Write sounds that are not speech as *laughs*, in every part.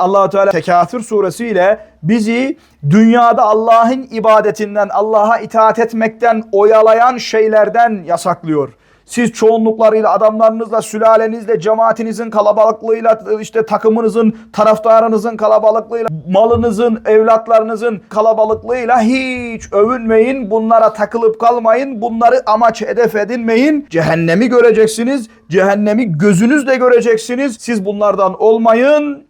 allah Teala Tekatür suresiyle bizi dünyada Allah'ın ibadetinden, Allah'a itaat etmekten oyalayan şeylerden yasaklıyor. Siz çoğunluklarıyla, adamlarınızla, sülalenizle, cemaatinizin kalabalıklığıyla, işte takımınızın, taraftarınızın kalabalıklığıyla, malınızın, evlatlarınızın kalabalıklığıyla hiç övünmeyin. Bunlara takılıp kalmayın. Bunları amaç hedef edinmeyin. Cehennemi göreceksiniz. Cehennemi gözünüzle göreceksiniz. Siz bunlardan olmayın.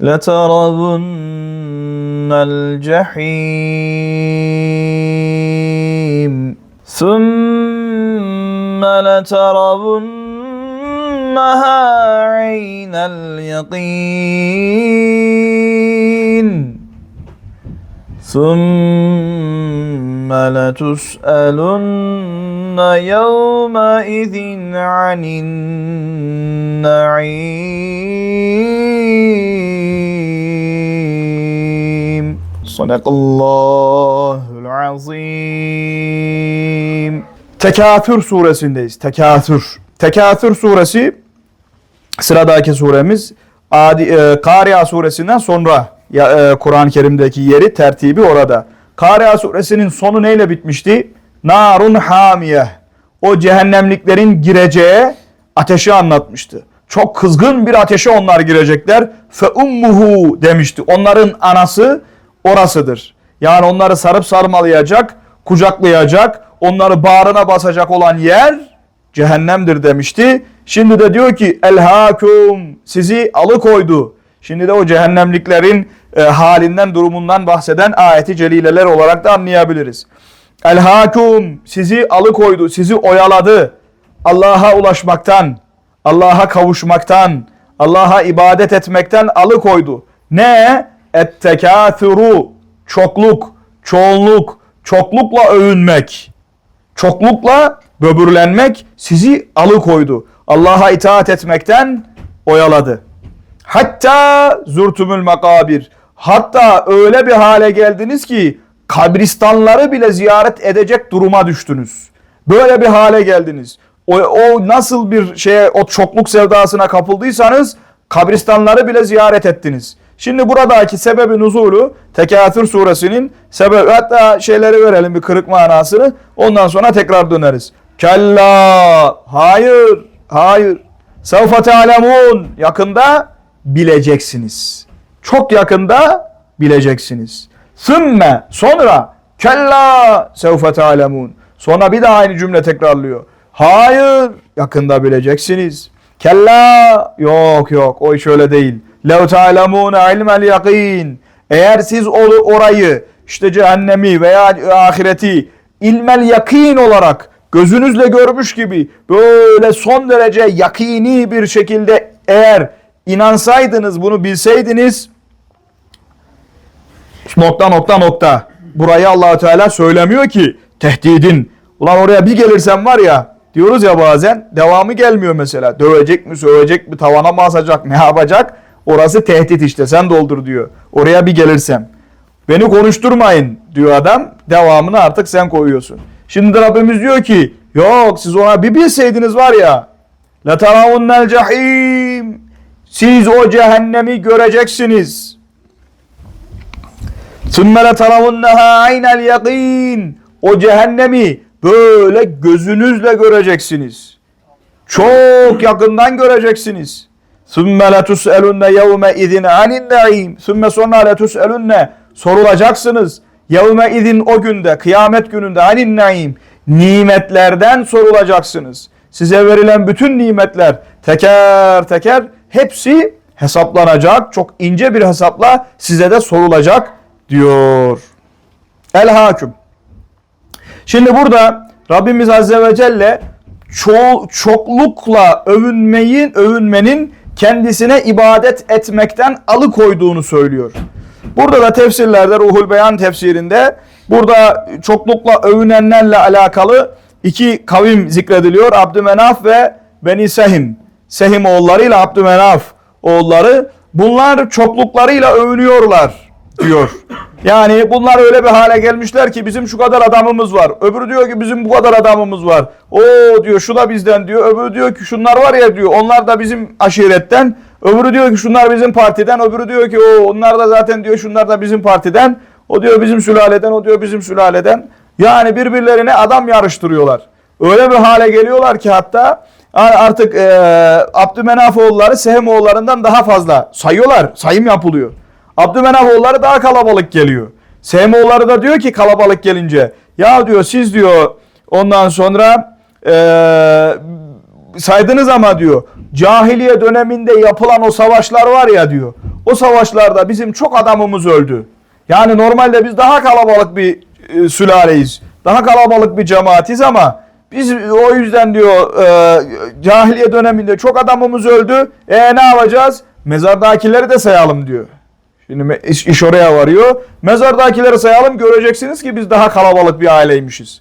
لترون الجحيم. ثم لترونها عين اليقين. ثم لتسألن يومئذ عن النعيم. Sadakallahul azim. Tekatür suresindeyiz. Tekatür. Tekatür suresi sıradaki suremiz Adi, e, Kariya suresinden sonra ya, e, Kur'an-ı Kerim'deki yeri tertibi orada. Kariya suresinin sonu neyle bitmişti? Narun hamiye. O cehennemliklerin gireceği ateşi anlatmıştı. Çok kızgın bir ateşe onlar girecekler. Fe ummuhu demişti. Onların anası orasıdır. Yani onları sarıp sarmalayacak, kucaklayacak, onları bağrına basacak olan yer cehennemdir demişti. Şimdi de diyor ki elhakum sizi alıkoydu. Şimdi de o cehennemliklerin e, halinden durumundan bahseden ayeti celileler olarak da anlayabiliriz. Elhakum sizi alıkoydu, sizi oyaladı. Allah'a ulaşmaktan, Allah'a kavuşmaktan, Allah'a ibadet etmekten alıkoydu. Ne? Ettekâthuru çokluk, çoğunluk, çoklukla övünmek, çoklukla böbürlenmek sizi alıkoydu. Allah'a itaat etmekten oyaladı. Hatta zurtumul makabir. Hatta öyle bir hale geldiniz ki kabristanları bile ziyaret edecek duruma düştünüz. Böyle bir hale geldiniz. O, o nasıl bir şeye o çokluk sevdasına kapıldıysanız kabristanları bile ziyaret ettiniz. Şimdi buradaki sebebi nuzulu Tekatür suresinin sebebi hatta şeyleri verelim bir kırık manasını ondan sonra tekrar döneriz. Kella hayır hayır sevfe te'alemun yakında bileceksiniz. Çok yakında bileceksiniz. Sümme sonra kella sevfe te'alemun sonra bir daha aynı cümle tekrarlıyor. Hayır yakında bileceksiniz. Kella yok yok o iş öyle değil. Lev ta'lemûne ilmel yakin. Eğer siz orayı işte cehennemi veya ahireti ilmel yakin olarak gözünüzle görmüş gibi böyle son derece yakini bir şekilde eğer inansaydınız bunu bilseydiniz nokta nokta nokta. Burayı allah Teala söylemiyor ki tehdidin. Ulan oraya bir gelirsen var ya diyoruz ya bazen devamı gelmiyor mesela. Dövecek mi sövecek mi tavana mı asacak ne yapacak Orası tehdit işte sen doldur diyor. Oraya bir gelirsem. Beni konuşturmayın diyor adam. Devamını artık sen koyuyorsun. Şimdi Rabbimiz diyor ki yok siz ona bir bilseydiniz var ya لَتَرَوُنَّ cahim. Siz o cehennemi göreceksiniz. ثُمَّ لَتَرَوُنَّهَا عَيْنَ الْيَقِينَ O cehennemi böyle gözünüzle göreceksiniz. Çok yakından göreceksiniz. Sümme la tus'elunne yevme izin anin naim. Sümme sonra la tus'elunne sorulacaksınız. Yevme izin o günde kıyamet gününde anin naim. Nimetlerden sorulacaksınız. Size verilen bütün nimetler teker teker hepsi hesaplanacak. Çok ince bir hesapla size de sorulacak diyor. El hakim. Şimdi burada Rabbimiz Azze ve Celle ço çoklukla övünmeyin, övünmenin kendisine ibadet etmekten alıkoyduğunu söylüyor. Burada da tefsirlerde Ruhul Beyan tefsirinde burada çoklukla övünenlerle alakalı iki kavim zikrediliyor. Abdümenaf ve Beni Sehim. Sehim oğullarıyla Abdümenaf oğulları bunlar çokluklarıyla övünüyorlar diyor. Yani bunlar öyle bir hale gelmişler ki bizim şu kadar adamımız var. Öbürü diyor ki bizim bu kadar adamımız var. O diyor şu da bizden diyor. Öbürü diyor ki şunlar var ya diyor. Onlar da bizim aşiretten. Öbürü diyor ki şunlar bizim partiden. Öbürü diyor ki o onlar da zaten diyor şunlar da bizim partiden. O diyor bizim sülaleden. O diyor bizim sülaleden. Yani birbirlerine adam yarıştırıyorlar. Öyle bir hale geliyorlar ki hatta artık e, Abdümenaf oğulları Sehem oğullarından daha fazla sayıyorlar. Sayım yapılıyor. Abdümenaf oğulları daha kalabalık geliyor. Sehem oğulları da diyor ki kalabalık gelince ya diyor siz diyor ondan sonra e, saydınız ama diyor cahiliye döneminde yapılan o savaşlar var ya diyor. O savaşlarda bizim çok adamımız öldü. Yani normalde biz daha kalabalık bir e, sülaleyiz. Daha kalabalık bir cemaatiz ama biz o yüzden diyor e, cahiliye döneminde çok adamımız öldü. E ne yapacağız? Mezardakileri de sayalım diyor. Şimdi iş, iş oraya varıyor. Mezardakileri sayalım göreceksiniz ki biz daha kalabalık bir aileymişiz.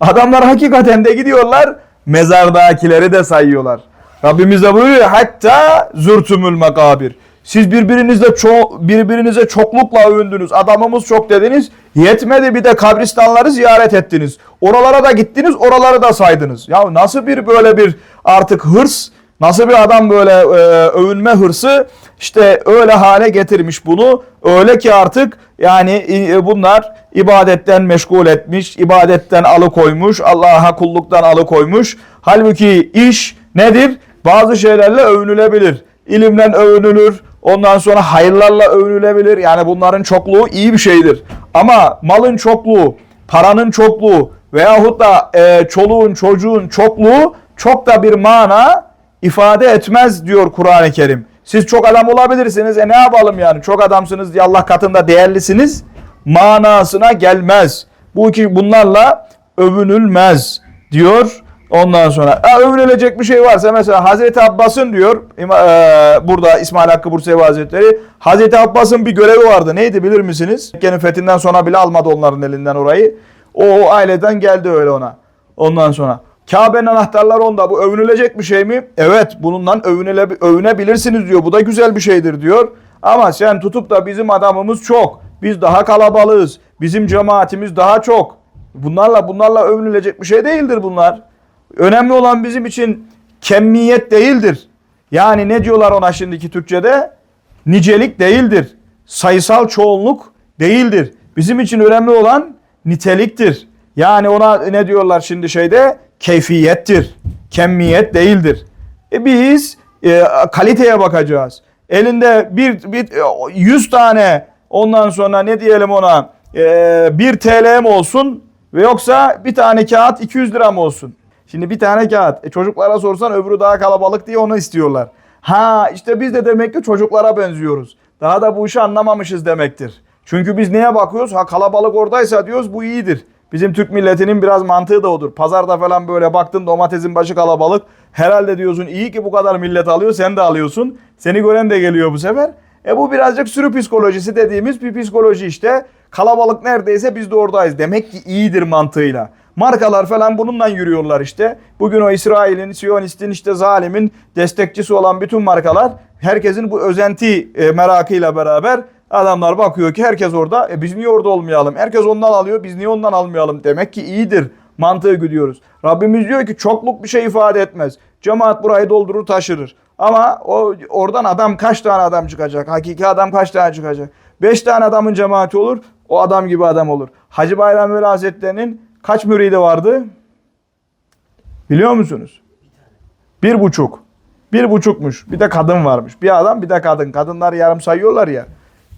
Adamlar hakikaten de gidiyorlar mezardakileri de sayıyorlar. Rabbimiz de buyuruyor hatta zürtümül makabir. Siz birbirinizle ço birbirinize çoklukla övündünüz. Adamımız çok dediniz. Yetmedi bir de kabristanları ziyaret ettiniz. Oralara da gittiniz, oraları da saydınız. Ya nasıl bir böyle bir artık hırs, nasıl bir adam böyle e, övünme hırsı işte öyle hale getirmiş bunu. Öyle ki artık yani e, bunlar ibadetten meşgul etmiş, ibadetten alıkoymuş, Allah'a kulluktan alıkoymuş. Halbuki iş nedir? Bazı şeylerle övünülebilir. İlimle övünülür. Ondan sonra hayırlarla övünülebilir. Yani bunların çokluğu iyi bir şeydir. Ama malın çokluğu, paranın çokluğu veyahut da e, çoluğun çocuğun çokluğu çok da bir mana ifade etmez diyor Kur'an-ı Kerim. Siz çok adam olabilirsiniz. E ne yapalım yani? Çok adamsınız diye Allah katında değerlisiniz. Manasına gelmez. Bu iki bunlarla övünülmez diyor. Ondan sonra e, övünülecek bir şey varsa mesela Hazreti Abbas'ın diyor e, burada İsmail Hakkı Bursevi Hazretleri Hazreti Abbas'ın bir görevi vardı. Neydi bilir misiniz? Mekke'nin fethinden sonra bile almadı onların elinden orayı. O, o aileden geldi öyle ona. Ondan sonra Kabe'nin anahtarları onda. Bu övünülecek bir şey mi? Evet bununla övünüle, övünebilirsiniz diyor. Bu da güzel bir şeydir diyor. Ama sen tutup da bizim adamımız çok. Biz daha kalabalığız. Bizim cemaatimiz daha çok. Bunlarla bunlarla övünülecek bir şey değildir bunlar. Önemli olan bizim için kemmiyet değildir. Yani ne diyorlar ona şimdiki Türkçe'de? Nicelik değildir. Sayısal çoğunluk değildir. Bizim için önemli olan niteliktir. Yani ona ne diyorlar şimdi şeyde? Keyfiyettir. Kemmiyet değildir. E biz e, kaliteye bakacağız. Elinde bir, bir e, 100 tane ondan sonra ne diyelim ona e, 1 TL mi olsun ve yoksa bir tane kağıt 200 lira mı olsun? Şimdi bir tane kağıt. E, çocuklara sorsan öbürü daha kalabalık diye onu istiyorlar. Ha işte biz de demek ki çocuklara benziyoruz. Daha da bu işi anlamamışız demektir. Çünkü biz neye bakıyoruz? Ha kalabalık oradaysa diyoruz bu iyidir. Bizim Türk milletinin biraz mantığı da odur. Pazarda falan böyle baktın domatesin başı kalabalık. Herhalde diyorsun iyi ki bu kadar millet alıyor sen de alıyorsun. Seni gören de geliyor bu sefer. E bu birazcık sürü psikolojisi dediğimiz bir psikoloji işte. Kalabalık neredeyse biz de oradayız. Demek ki iyidir mantığıyla. Markalar falan bununla yürüyorlar işte. Bugün o İsrail'in, Siyonistin işte zalimin destekçisi olan bütün markalar herkesin bu özenti e, merakıyla beraber adamlar bakıyor ki herkes orada. E biz niye orada olmayalım? Herkes ondan alıyor. Biz niye ondan almayalım? Demek ki iyidir mantığı güdüyoruz. Rabbimiz diyor ki çokluk bir şey ifade etmez. Cemaat burayı doldurur taşırır. Ama o oradan adam kaç tane adam çıkacak? Hakiki adam kaç tane çıkacak? Beş tane adamın cemaati olur. O adam gibi adam olur. Hacı Bayram Veli Hazretleri'nin kaç müridi vardı? Biliyor musunuz? Bir buçuk. Bir buçukmuş. Bir de kadın varmış. Bir adam bir de kadın. Kadınlar yarım sayıyorlar ya.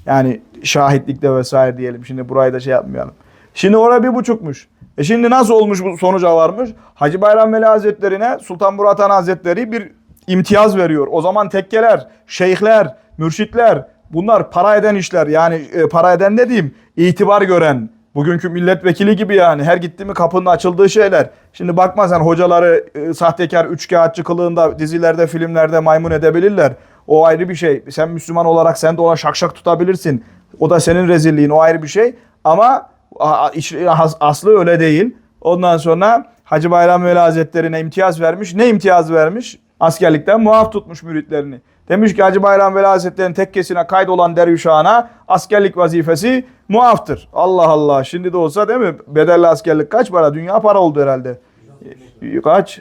Yani şahitlikte vesaire diyelim. Şimdi burayı da şey yapmayalım. Şimdi orada bir buçukmuş. E şimdi nasıl olmuş bu sonuca varmış? Hacı Bayram Veli Hazretleri'ne Sultan Murat Han Hazretleri bir imtiyaz veriyor. O zaman tekkeler, şeyhler, mürşitler bunlar para eden işler. Yani e, para eden ne diyeyim? İtibar gören, bugünkü milletvekili gibi yani her gitti mi kapının açıldığı şeyler. Şimdi bakma sen hocaları e, sahtekar üçkağıtçı kılığında dizilerde, filmlerde maymun edebilirler. O ayrı bir şey. Sen Müslüman olarak sen de ona şakşak tutabilirsin. O da senin rezilliğin. O ayrı bir şey. Ama aslı öyle değil. Ondan sonra Hacı Bayram Veli Hazretleri'ne imtiyaz vermiş. Ne imtiyaz vermiş? Askerlikten muaf tutmuş müritlerini. Demiş ki Hacı Bayram Veli Hazretleri'nin tekkesine kaydolan derviş ağana askerlik vazifesi muaftır. Allah Allah. Şimdi de olsa değil mi? Bedelli askerlik kaç para? Dünya para oldu herhalde. Kaç?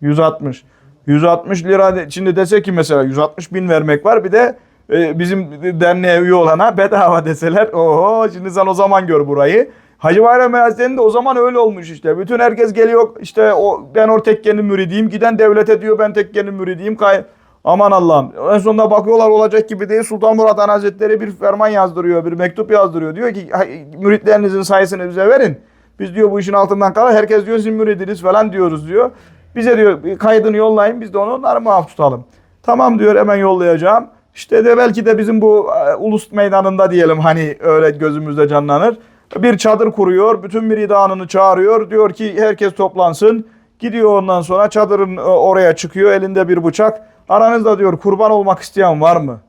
160. 160 lira şimdi dese ki mesela 160 bin vermek var bir de e, bizim derneğe üye olana bedava deseler oho şimdi sen o zaman gör burayı. Hacı Bayram Hazretleri'nin de o zaman öyle olmuş işte. Bütün herkes geliyor işte o ben o tekkenin müridiyim. Giden devlete diyor ben tekkenin müridiyim. Kay Aman Allah'ım. En sonunda bakıyorlar olacak gibi değil. Sultan Murat Han Hazretleri bir ferman yazdırıyor, bir mektup yazdırıyor. Diyor ki "Hay- müritlerinizin sayısını bize verin. Biz diyor bu işin altından kalır. Herkes diyor sizin müridiniz falan diyoruz diyor. Bize diyor bir kaydını yollayın biz de onu onları muaf tutalım. Tamam diyor hemen yollayacağım. İşte de belki de bizim bu e, ulus meydanında diyelim hani öyle gözümüzde canlanır. Bir çadır kuruyor. Bütün müridanını çağırıyor. Diyor ki herkes toplansın. Gidiyor ondan sonra çadırın e, oraya çıkıyor. Elinde bir bıçak. Aranızda diyor kurban olmak isteyen var mı?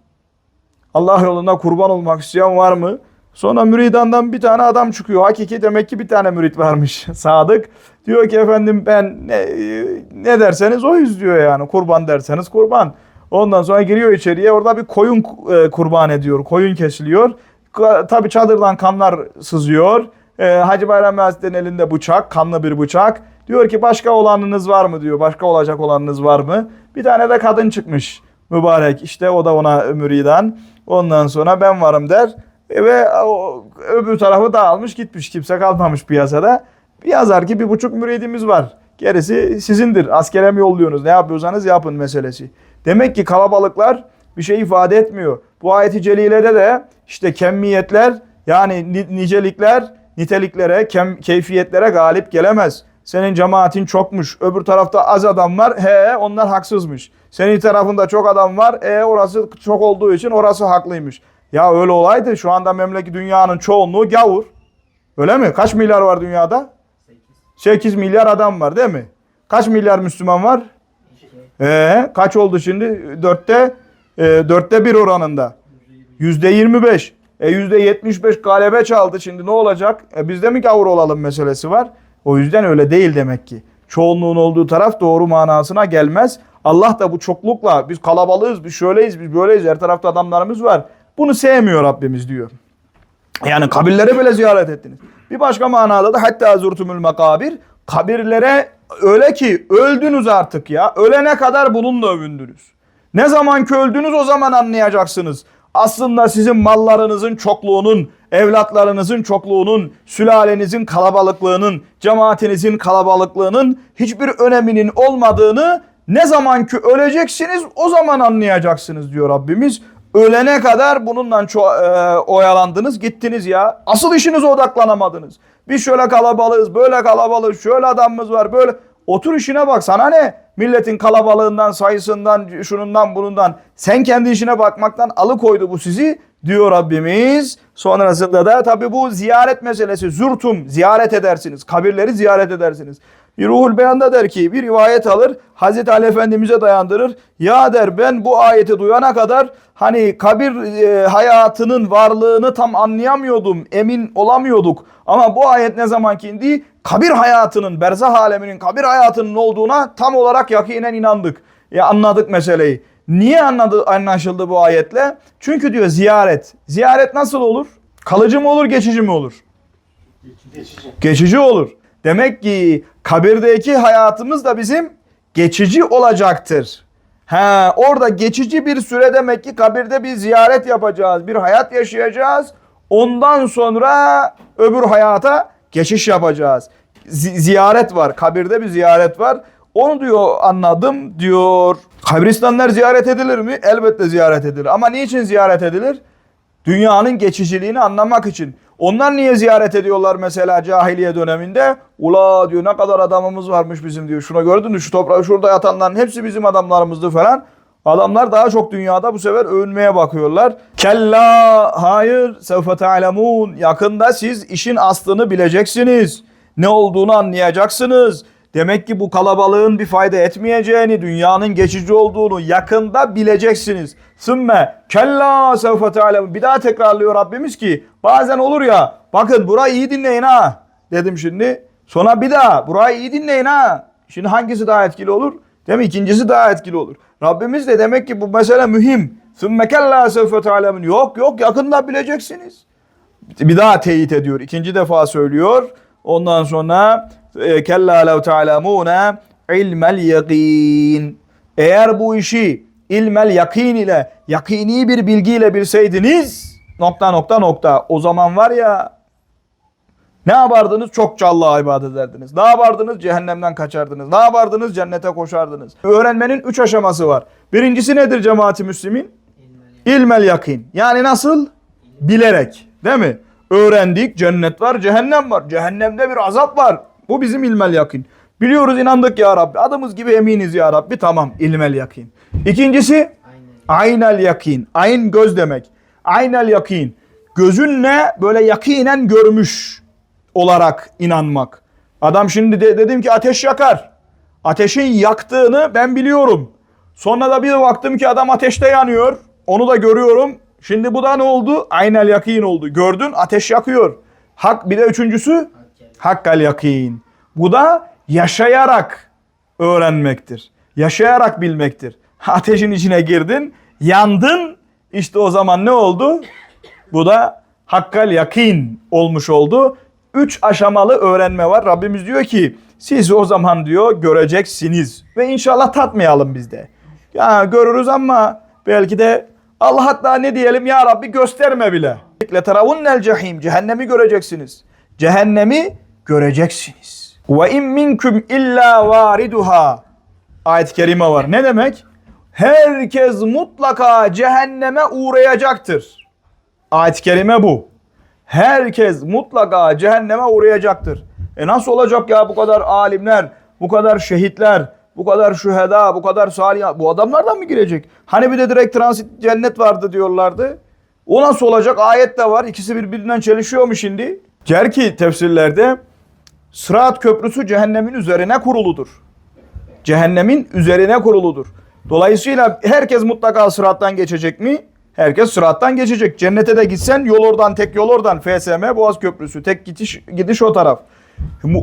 Allah yolunda kurban olmak isteyen var mı? Sonra müridandan bir tane adam çıkıyor. Hakiki demek ki bir tane mürit varmış. *laughs* Sadık. Diyor ki efendim ben ne, ne derseniz oyuz diyor yani. Kurban derseniz kurban. Ondan sonra giriyor içeriye. Orada bir koyun e, kurban ediyor. Koyun kesiliyor. Tabii çadırdan kanlar sızıyor. E, Hacı Bayram Hazretleri'nin elinde bıçak. Kanlı bir bıçak. Diyor ki başka olanınız var mı diyor. Başka olacak olanınız var mı? Bir tane de kadın çıkmış. Mübarek işte o da ona müridan. Ondan sonra ben varım der. E, ve o, öbür tarafı dağılmış gitmiş. Kimse kalmamış piyasada. Yazar ki bir buçuk müridimiz var. Gerisi sizindir. Askere mi yolluyorsunuz? Ne yapıyorsanız yapın meselesi. Demek ki kalabalıklar bir şey ifade etmiyor. Bu ayeti celilede de işte kemmiyetler yani ni- nicelikler niteliklere, kem, keyfiyetlere galip gelemez. Senin cemaatin çokmuş. Öbür tarafta az adam var. He onlar haksızmış. Senin tarafında çok adam var. E orası çok olduğu için orası haklıymış. Ya öyle olaydı şu anda memleket dünyanın çoğunluğu gavur. Öyle mi? Kaç milyar var dünyada? 8 milyar adam var değil mi? Kaç milyar Müslüman var? Ee, kaç oldu şimdi? Dörtte, e, dörtte bir oranında. Yüzde 25. E yüzde 75 galebe çaldı. Şimdi ne olacak? E bizde mi gavur olalım meselesi var. O yüzden öyle değil demek ki. Çoğunluğun olduğu taraf doğru manasına gelmez. Allah da bu çoklukla biz kalabalığız, biz şöyleyiz, biz böyleyiz. Her tarafta adamlarımız var. Bunu sevmiyor Rabbimiz diyor. Yani kabirlere bile ziyaret ettiniz. Bir başka manada da hatta zurtumul makabir. Kabirlere öyle ki öldünüz artık ya. Ölene kadar bununla övündünüz. Ne zaman ki öldünüz o zaman anlayacaksınız. Aslında sizin mallarınızın çokluğunun, evlatlarınızın çokluğunun, sülalenizin kalabalıklığının, cemaatinizin kalabalıklığının hiçbir öneminin olmadığını ne zaman ki öleceksiniz o zaman anlayacaksınız diyor Rabbimiz. Ölene kadar bununla e, oyalandınız gittiniz ya. Asıl işinize odaklanamadınız. Biz şöyle kalabalığız, böyle kalabalığız, şöyle adamımız var, böyle. Otur işine bak sana ne? Milletin kalabalığından, sayısından, şunundan, bunundan. Sen kendi işine bakmaktan alıkoydu bu sizi diyor Rabbimiz. Sonrasında da tabi bu ziyaret meselesi. Zürtum, ziyaret edersiniz. Kabirleri ziyaret edersiniz. Ruhul Beyan'da der ki bir rivayet alır Hazreti Ali Efendimiz'e dayandırır. Ya der ben bu ayeti duyana kadar hani kabir e, hayatının varlığını tam anlayamıyordum. Emin olamıyorduk. Ama bu ayet ne zaman ki indi? Kabir hayatının, berzah aleminin kabir hayatının olduğuna tam olarak yakinen inandık. Ya anladık meseleyi. Niye anladı, anlaşıldı bu ayetle? Çünkü diyor ziyaret. Ziyaret nasıl olur? Kalıcı mı olur, geçici mi olur? Geçici olur. Demek ki kabirdeki hayatımız da bizim geçici olacaktır. Ha, orada geçici bir süre demek ki kabirde bir ziyaret yapacağız, bir hayat yaşayacağız. Ondan sonra öbür hayata geçiş yapacağız. Zi- ziyaret var, kabirde bir ziyaret var. Onu diyor anladım diyor. Kabristanlar ziyaret edilir mi? Elbette ziyaret edilir. Ama niçin ziyaret edilir? Dünyanın geçiciliğini anlamak için. Onlar niye ziyaret ediyorlar mesela cahiliye döneminde? Ula diyor ne kadar adamımız varmış bizim diyor. Şuna gördün mü şu toprağı şurada yatanların hepsi bizim adamlarımızdı falan. Adamlar daha çok dünyada bu sefer övünmeye bakıyorlar. Kella hayır sevfe ta'lemun. Yakında siz işin aslını bileceksiniz. Ne olduğunu anlayacaksınız. Demek ki bu kalabalığın bir fayda etmeyeceğini, dünyanın geçici olduğunu yakında bileceksiniz. Sümme kella sevfe ta'lemun. Bir daha tekrarlıyor Rabbimiz ki bazen olur ya bakın burayı iyi dinleyin ha dedim şimdi. Sonra bir daha burayı iyi dinleyin ha. Şimdi hangisi daha etkili olur? Değil mi? İkincisi daha etkili olur. Rabbimiz de demek ki bu mesele mühim. Sümme kella sevfe ta'lemun. Yok yok yakında bileceksiniz. Bir daha teyit ediyor. İkinci defa söylüyor. Ondan sonra kella lev ta'lemune ilmel yakin. Eğer bu işi ilmel yakin ile yakini bir bilgiyle bilseydiniz nokta nokta nokta o zaman var ya ne yapardınız? Çokça Allah'a ibadet ederdiniz. Ne yapardınız? Cehennemden kaçardınız. Ne yapardınız? Cennete koşardınız. Öğrenmenin üç aşaması var. Birincisi nedir cemaati müslimin? İlmel yakin. Yani nasıl? Bilerek. Değil mi? Öğrendik. Cennet var, cehennem var. Cehennemde bir azap var. Bu bizim ilmel yakin. Biliyoruz, inandık ya Rabbi. Adımız gibi eminiz ya Rabbi. Tamam, ilmel yakin. İkincisi aynel yakin. Ayn göz demek. Aynel yakin. Gözünle böyle yakinen görmüş olarak inanmak. Adam şimdi de, dedim ki ateş yakar. Ateşin yaktığını ben biliyorum. Sonra da bir baktım ki adam ateşte yanıyor. Onu da görüyorum. Şimdi bu da ne oldu? Aynel yakin oldu. Gördün ateş yakıyor. Hak bir de üçüncüsü hakkal yakin. Bu da yaşayarak öğrenmektir. Yaşayarak bilmektir. *laughs* Ateşin içine girdin, yandın. İşte o zaman ne oldu? Bu da hakkal yakin olmuş oldu. Üç aşamalı öğrenme var. Rabbimiz diyor ki siz o zaman diyor göreceksiniz. Ve inşallah tatmayalım biz de. Ya görürüz ama belki de Allah hatta ne diyelim ya Rabbi gösterme bile. Leteravunnel cehim. Cehennemi göreceksiniz. Cehennemi göreceksiniz. Ve in minkum illa variduha. Ayet-i kerime var. Ne demek? Herkes mutlaka cehenneme uğrayacaktır. Ayet-i kerime bu. Herkes mutlaka cehenneme uğrayacaktır. E nasıl olacak ya bu kadar alimler, bu kadar şehitler, bu kadar şüheda, bu kadar salih, bu adamlardan mı girecek? Hani bir de direkt transit cennet vardı diyorlardı. O nasıl olacak? Ayet de var. İkisi birbirinden çelişiyor mu şimdi? Der ki tefsirlerde Sırat köprüsü cehennemin üzerine kuruludur. Cehennemin üzerine kuruludur. Dolayısıyla herkes mutlaka sırattan geçecek mi? Herkes sırattan geçecek. Cennete de gitsen yol oradan tek yol oradan. FSM Boğaz Köprüsü tek gidiş, gidiş o taraf.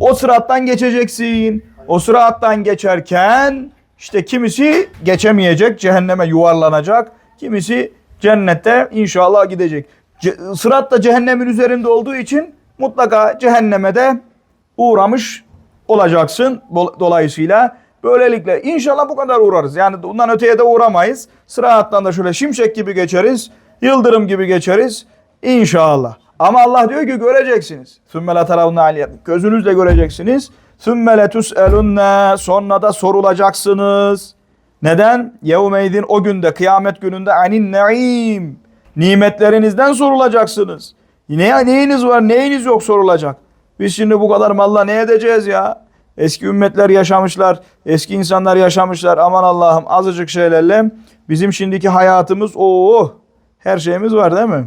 O sırattan geçeceksin. O sırattan geçerken işte kimisi geçemeyecek, cehenneme yuvarlanacak. Kimisi cennette inşallah gidecek. Ce- sırat da cehennemin üzerinde olduğu için mutlaka cehenneme de uğramış olacaksın. Dolayısıyla böylelikle inşallah bu kadar uğrarız. Yani bundan öteye de uğramayız. Sırattan da şöyle şimşek gibi geçeriz. Yıldırım gibi geçeriz. İnşallah. Ama Allah diyor ki göreceksiniz. Sümme la taravunna aliyye. Gözünüzle göreceksiniz. Sümme le tus'elunne. Sonra da sorulacaksınız. Neden? Yevmeydin o günde kıyamet gününde anin naim. Nimetlerinizden sorulacaksınız. Ne, neyiniz var neyiniz yok sorulacak. Biz şimdi bu kadar malla ne edeceğiz ya? Eski ümmetler yaşamışlar, eski insanlar yaşamışlar. Aman Allah'ım azıcık şeylerle bizim şimdiki hayatımız o her şeyimiz var değil mi?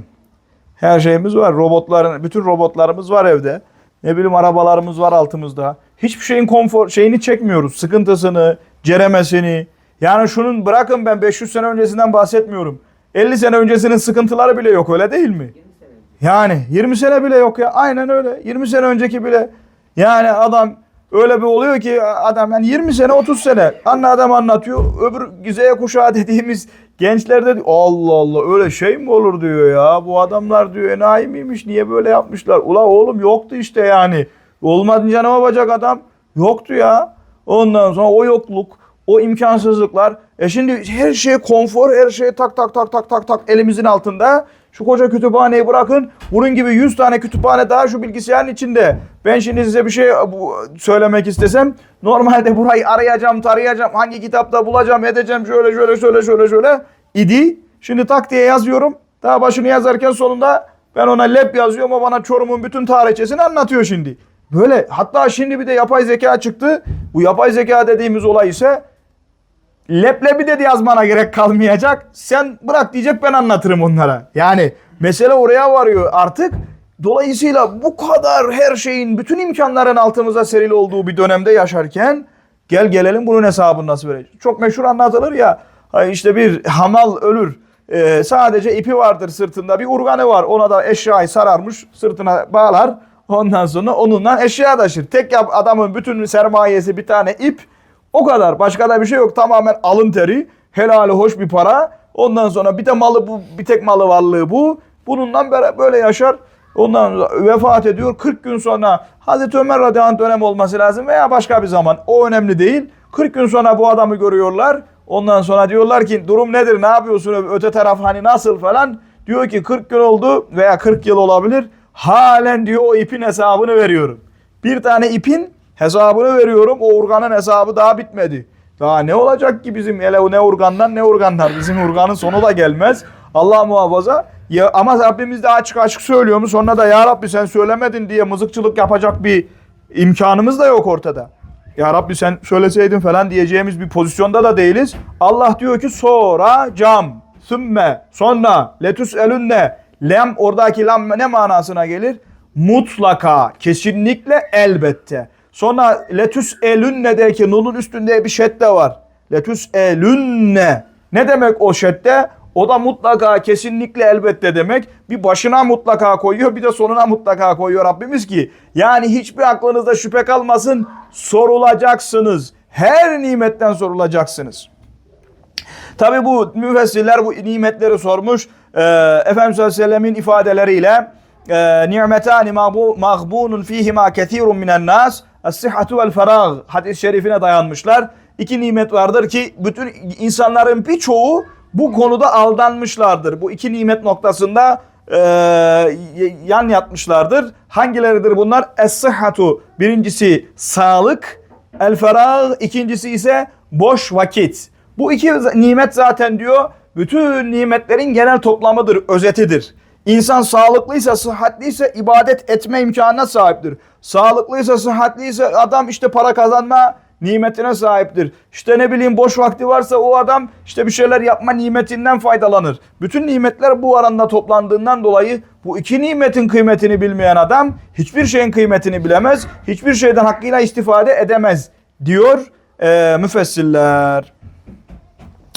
Her şeyimiz var. Robotların bütün robotlarımız var evde. Ne bileyim arabalarımız var altımızda. Hiçbir şeyin konfor şeyini çekmiyoruz. Sıkıntısını, ceremesini. Yani şunun bırakın ben 500 sene öncesinden bahsetmiyorum. 50 sene öncesinin sıkıntıları bile yok öyle değil mi? Yani 20 sene bile yok ya. Aynen öyle. 20 sene önceki bile. Yani adam öyle bir oluyor ki adam yani 20 sene 30 sene. Anne adam anlatıyor. Öbür güzeye kuşağı *laughs* dediğimiz gençler de diyor, Allah Allah öyle şey mi olur diyor ya. Bu adamlar diyor enayi miymiş niye böyle yapmışlar. Ula oğlum yoktu işte yani. Olmadınca ne yapacak adam? Yoktu ya. Ondan sonra o yokluk, o imkansızlıklar. E şimdi her şey konfor, her şey tak tak tak tak tak tak elimizin altında. Şu koca kütüphaneyi bırakın. Bunun gibi 100 tane kütüphane daha şu bilgisayarın içinde. Ben şimdi size bir şey söylemek istesem normalde burayı arayacağım, tarayacağım. Hangi kitapta bulacağım, edeceğim şöyle şöyle şöyle şöyle şöyle idi. Şimdi tak diye yazıyorum. Daha başını yazarken sonunda ben ona lep yazıyorum o bana Çorum'un bütün tarihçesini anlatıyor şimdi. Böyle hatta şimdi bir de yapay zeka çıktı. Bu yapay zeka dediğimiz olay ise leblebi de yazmana gerek kalmayacak. Sen bırak diyecek ben anlatırım onlara. Yani mesele oraya varıyor artık. Dolayısıyla bu kadar her şeyin, bütün imkanların altımıza serili olduğu bir dönemde yaşarken gel gelelim bunun hesabını nasıl vereceğiz? Çok meşhur anlatılır ya işte bir hamal ölür. Ee, sadece ipi vardır sırtında bir urganı var. Ona da eşyayı sararmış sırtına bağlar. Ondan sonra onunla eşya taşır. Tek adamın bütün sermayesi bir tane ip. O kadar. Başka da bir şey yok. Tamamen alın teri. Helali hoş bir para. Ondan sonra bir de malı bu. Bir tek malı varlığı bu. Bununla böyle, yaşar. Ondan sonra vefat ediyor. 40 gün sonra Hazreti Ömer radıyallahu dönem olması lazım veya başka bir zaman. O önemli değil. 40 gün sonra bu adamı görüyorlar. Ondan sonra diyorlar ki durum nedir? Ne yapıyorsun? Öte taraf hani nasıl falan. Diyor ki 40 gün oldu veya 40 yıl olabilir. Halen diyor o ipin hesabını veriyorum. Bir tane ipin hesabını veriyorum. O urganın hesabı daha bitmedi. Daha ne olacak ki bizim hele ne urgandan ne urgandan. Bizim urganın sonu da gelmez. Allah muhafaza. Ya, ama Rabbimiz de açık açık söylüyor mu? Sonra da ya Rabbi sen söylemedin diye mızıkçılık yapacak bir imkanımız da yok ortada. Ya Rabbi sen söyleseydin falan diyeceğimiz bir pozisyonda da değiliz. Allah diyor ki sonra cam, sümme, sonra, letüs elünne, lem oradaki lam ne manasına gelir? Mutlaka, kesinlikle, elbette. Sonra letüs elünne'deki nunun üstünde bir şedde var. Letüs elünne. Ne demek o şedde? O da mutlaka, kesinlikle, elbette demek. Bir başına mutlaka koyuyor, bir de sonuna mutlaka koyuyor Rabbimiz ki. Yani hiçbir aklınızda şüphe kalmasın, sorulacaksınız. Her nimetten sorulacaksınız. Tabi bu müfessirler bu nimetleri sormuş. Ee, Efendimiz sallallahu aleyhi ve sellemin ifadeleriyle e, ni'metani mağbu- mağbunun fihima kethirun minen nas es-sihhatu vel ferag hadis-i şerifine dayanmışlar. İki nimet vardır ki bütün insanların birçoğu bu konuda aldanmışlardır. Bu iki nimet noktasında e, yan yatmışlardır. Hangileridir bunlar? Es-sıhhatu birincisi sağlık, el ferag ikincisi ise boş vakit. Bu iki nimet zaten diyor bütün nimetlerin genel toplamıdır, özetidir. İnsan sağlıklıysa, sıhhatliyse ibadet etme imkanına sahiptir. Sağlıklıysa, sıhhatliyse adam işte para kazanma nimetine sahiptir. İşte ne bileyim boş vakti varsa o adam işte bir şeyler yapma nimetinden faydalanır. Bütün nimetler bu aranda toplandığından dolayı bu iki nimetin kıymetini bilmeyen adam hiçbir şeyin kıymetini bilemez. Hiçbir şeyden hakkıyla istifade edemez diyor eee müfessirler.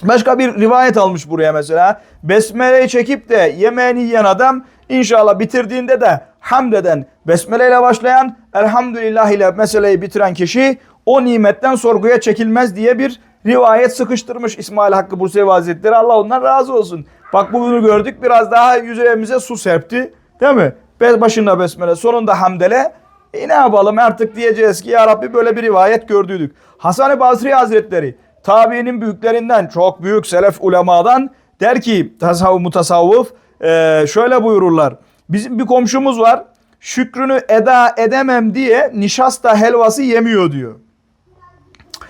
Başka bir rivayet almış buraya mesela. Besmele'yi çekip de yemeğini yiyen adam inşallah bitirdiğinde de hamd eden, besmele ile başlayan, elhamdülillah ile meseleyi bitiren kişi o nimetten sorguya çekilmez diye bir rivayet sıkıştırmış İsmail Hakkı Bursevi Hazretleri. Allah ondan razı olsun. Bak bunu gördük biraz daha yüzeyimize su serpti. Değil mi? Başında besmele sonunda hamdele. E ne yapalım artık diyeceğiz ki ya Rabbi böyle bir rivayet gördüydük. Hasan-ı Basri Hazretleri tabiinin büyüklerinden çok büyük selef ulemadan der ki tasavvuf mutasavvuf e, şöyle buyururlar. Bizim bir komşumuz var şükrünü eda edemem diye nişasta helvası yemiyor diyor.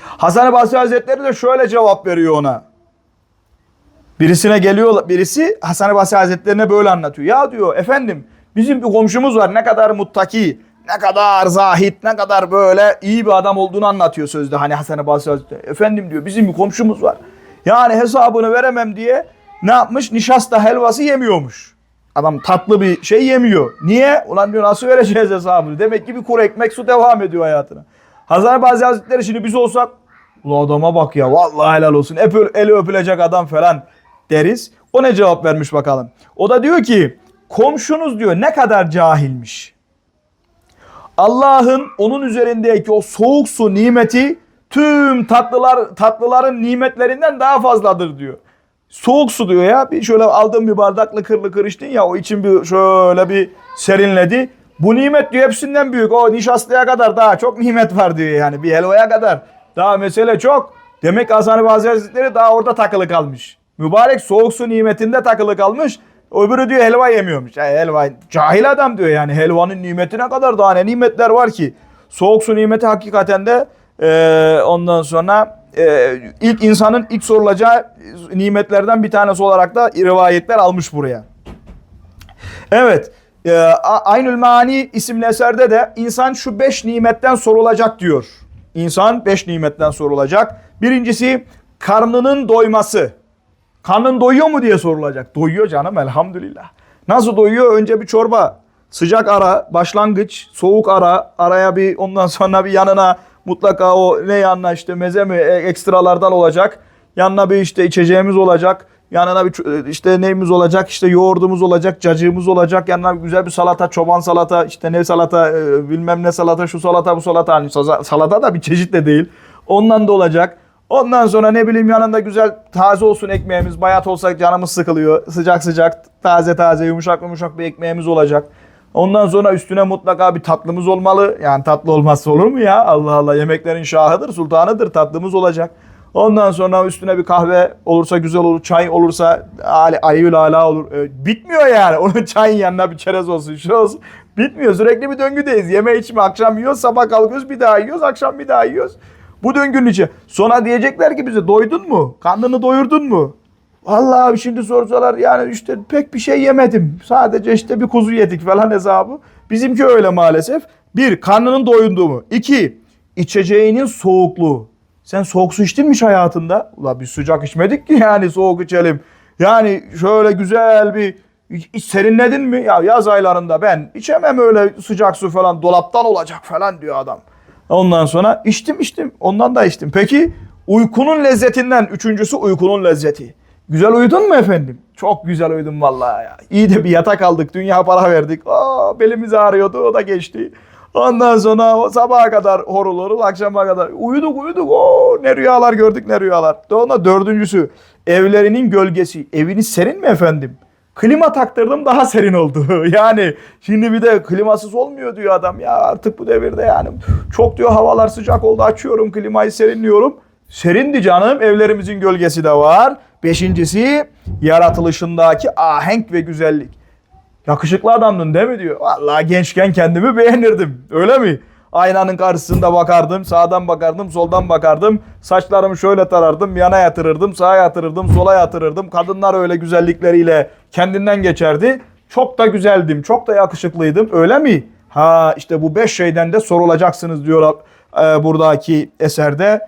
Hasan-ı Basri Hazretleri de şöyle cevap veriyor ona. Birisine geliyor birisi Hasan-ı Basri Hazretlerine böyle anlatıyor. Ya diyor efendim bizim bir komşumuz var ne kadar muttaki, ne kadar zahit, ne kadar böyle iyi bir adam olduğunu anlatıyor sözde hani Hasan-ı Basri Hazretleri. Efendim diyor bizim bir komşumuz var. Yani hesabını veremem diye ne yapmış? Nişasta helvası yemiyormuş. Adam tatlı bir şey yemiyor. Niye? Ulan diyor nasıl vereceğiz hesabını? Demek ki bir kuru ekmek su devam ediyor hayatına. Hazar Bazı Hazretleri şimdi biz olsak Ulan adama bak ya vallahi helal olsun. Hep eli öpülecek adam falan deriz. O ne cevap vermiş bakalım. O da diyor ki komşunuz diyor ne kadar cahilmiş. Allah'ın onun üzerindeki o soğuk su nimeti tüm tatlılar tatlıların nimetlerinden daha fazladır diyor. Soğuk su diyor ya. Bir şöyle aldığın bir bardak lıkır lıkır içtin ya o için bir şöyle bir serinledi. Bu nimet diyor hepsinden büyük. O nişastaya kadar daha çok nimet var diyor yani. Bir helvaya kadar. Daha mesele çok. Demek Hasan-ı daha orada takılı kalmış. Mübarek soğuk su nimetinde takılı kalmış. Öbürü diyor helva yemiyormuş. Yani helva cahil adam diyor yani helvanın nimetine kadar daha ne nimetler var ki. Soğuk su nimeti hakikaten de e, ondan sonra e, ilk insanın ilk sorulacağı nimetlerden bir tanesi olarak da rivayetler almış buraya. Evet. E, Aynül Mani isimli eserde de insan şu beş nimetten sorulacak diyor. İnsan beş nimetten sorulacak. Birincisi karnının doyması. Karnın doyuyor mu diye sorulacak. Doyuyor canım elhamdülillah. Nasıl doyuyor? Önce bir çorba. Sıcak ara, başlangıç, soğuk ara, araya bir ondan sonra bir yanına mutlaka o ne yanına işte meze mi e, ekstralardan olacak. Yanına bir işte içeceğimiz olacak. Yanına bir ç- işte neyimiz olacak? İşte yoğurdumuz olacak, cacığımız olacak. Yanına güzel bir salata, çoban salata, işte ne salata, e, bilmem ne salata, şu salata, bu salata. Hani sa- salata da bir çeşit de değil. Ondan da olacak. Ondan sonra ne bileyim yanında güzel taze olsun ekmeğimiz. Bayat olsak canımız sıkılıyor. Sıcak sıcak, taze taze, yumuşak yumuşak bir ekmeğimiz olacak. Ondan sonra üstüne mutlaka bir tatlımız olmalı. Yani tatlı olmazsa olur mu ya? Allah Allah yemeklerin şahıdır, sultanıdır. Tatlımız olacak. Ondan sonra üstüne bir kahve olursa güzel olur. Çay olursa ayül ala olur. Ee, bitmiyor yani. *laughs* Onun çayın yanına bir çerez olsun, şu olsun. Bitmiyor. Sürekli bir döngüdeyiz. Yeme içme. Akşam yiyoruz, sabah kalkıyoruz, bir daha yiyoruz, akşam bir daha yiyoruz. Bu döngünün içi. Sonra diyecekler ki bize doydun mu? Karnını doyurdun mu? Vallahi abi şimdi sorsalar yani işte pek bir şey yemedim. Sadece işte bir kuzu yedik falan hesabı. Bizimki öyle maalesef. Bir, karnının doyunduğu mu? İki, içeceğinin soğukluğu. Sen soğuk su içtin mi hiç hayatında? Ulan biz sıcak içmedik ki yani soğuk içelim. Yani şöyle güzel bir serinledin mi? Ya yaz aylarında ben içemem öyle sıcak su falan dolaptan olacak falan diyor adam. Ondan sonra içtim içtim. Ondan da içtim. Peki uykunun lezzetinden üçüncüsü uykunun lezzeti. Güzel uyudun mu efendim? Çok güzel uyudum vallahi ya. İyi de bir yatak aldık. Dünya para verdik. Aa, belimiz ağrıyordu. O da geçti. Ondan sonra sabaha kadar horul horul akşama kadar uyuduk uyuduk. Oo, ne rüyalar gördük ne rüyalar. Sonra dördüncüsü evlerinin gölgesi. Eviniz serin mi efendim? Klima taktırdım daha serin oldu. *laughs* yani şimdi bir de klimasız olmuyor diyor adam. Ya artık bu devirde yani çok diyor havalar sıcak oldu açıyorum klimayı serinliyorum. Serindi canım evlerimizin gölgesi de var. Beşincisi yaratılışındaki ahenk ve güzellik. Yakışıklı adamdın değil mi diyor. Vallahi gençken kendimi beğenirdim. Öyle mi? Aynanın karşısında bakardım. Sağdan bakardım, soldan bakardım. Saçlarımı şöyle tarardım. Yana yatırırdım, sağa yatırırdım, sola yatırırdım. Kadınlar öyle güzellikleriyle kendinden geçerdi. Çok da güzeldim, çok da yakışıklıydım. Öyle mi? Ha işte bu beş şeyden de sorulacaksınız diyor e, buradaki eserde.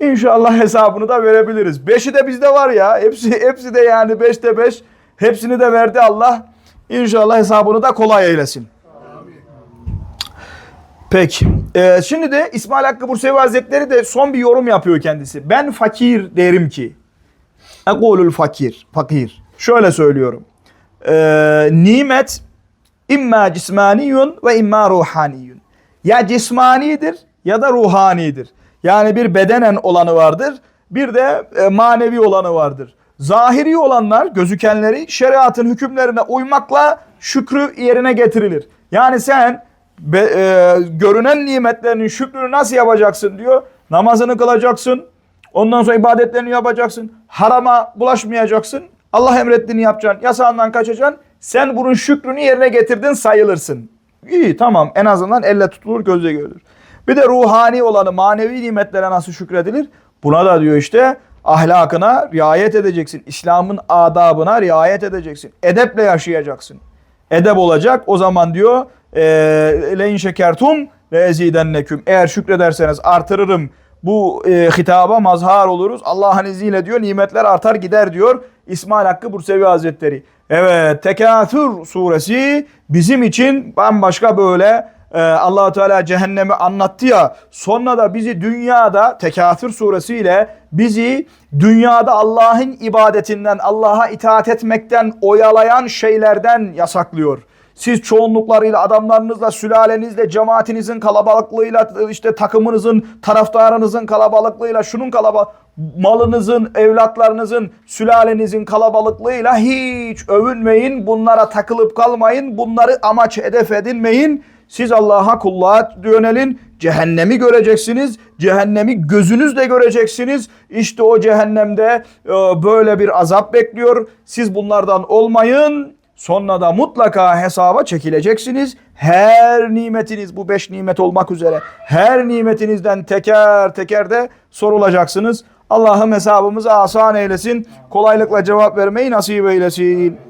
İnşallah hesabını da verebiliriz. Beşi de bizde var ya. Hepsi hepsi de yani beşte beş. Hepsini de verdi Allah. İnşallah hesabını da kolay eylesin. Peki. Ee, şimdi de İsmail Hakkı Bursevi Hazretleri de son bir yorum yapıyor kendisi. Ben fakir derim ki. Ekulul fakir. Fakir. Şöyle söylüyorum. Ee, nimet imma cismaniyun ve imma ruhaniyun. Ya cismanidir ya da ruhanidir. Yani bir bedenen olanı vardır. Bir de e, manevi olanı vardır. Zahiri olanlar, gözükenleri şeriatın hükümlerine uymakla şükrü yerine getirilir. Yani sen be, e, görünen nimetlerinin şükrünü nasıl yapacaksın diyor. Namazını kılacaksın. Ondan sonra ibadetlerini yapacaksın. Harama bulaşmayacaksın. Allah emrettiğini yapacaksın. Yasağından kaçacaksın. Sen bunun şükrünü yerine getirdin sayılırsın. İyi tamam en azından elle tutulur gözle görülür. Bir de ruhani olanı manevi nimetlere nasıl şükredilir? Buna da diyor işte ahlakına riayet edeceksin. İslam'ın adabına riayet edeceksin. Edeple yaşayacaksın. Edep olacak. O zaman diyor leyin şekertum ve ezidenneküm. Eğer şükrederseniz artırırım. Bu e, hitaba mazhar oluruz. Allah'ın izniyle diyor nimetler artar gider diyor İsmail Hakkı Bursevi Hazretleri. Evet Tekâthür suresi bizim için bambaşka böyle e, allah Teala cehennemi anlattı ya sonra da bizi dünyada Tekâthür suresiyle bizi dünyada Allah'ın ibadetinden Allah'a itaat etmekten oyalayan şeylerden yasaklıyor. Siz çoğunluklarıyla, adamlarınızla, sülalenizle, cemaatinizin kalabalıklığıyla, işte takımınızın, taraftarınızın kalabalıklığıyla, şunun kalabalık, malınızın, evlatlarınızın, sülalenizin kalabalıklığıyla hiç övünmeyin. Bunlara takılıp kalmayın. Bunları amaç hedef edinmeyin. Siz Allah'a kulluğa yönelin. Cehennemi göreceksiniz. Cehennemi gözünüzle göreceksiniz. İşte o cehennemde e, böyle bir azap bekliyor. Siz bunlardan olmayın. Sonra da mutlaka hesaba çekileceksiniz. Her nimetiniz bu beş nimet olmak üzere her nimetinizden teker teker de sorulacaksınız. Allah'ım hesabımızı asan eylesin. Kolaylıkla cevap vermeyi nasip eylesin.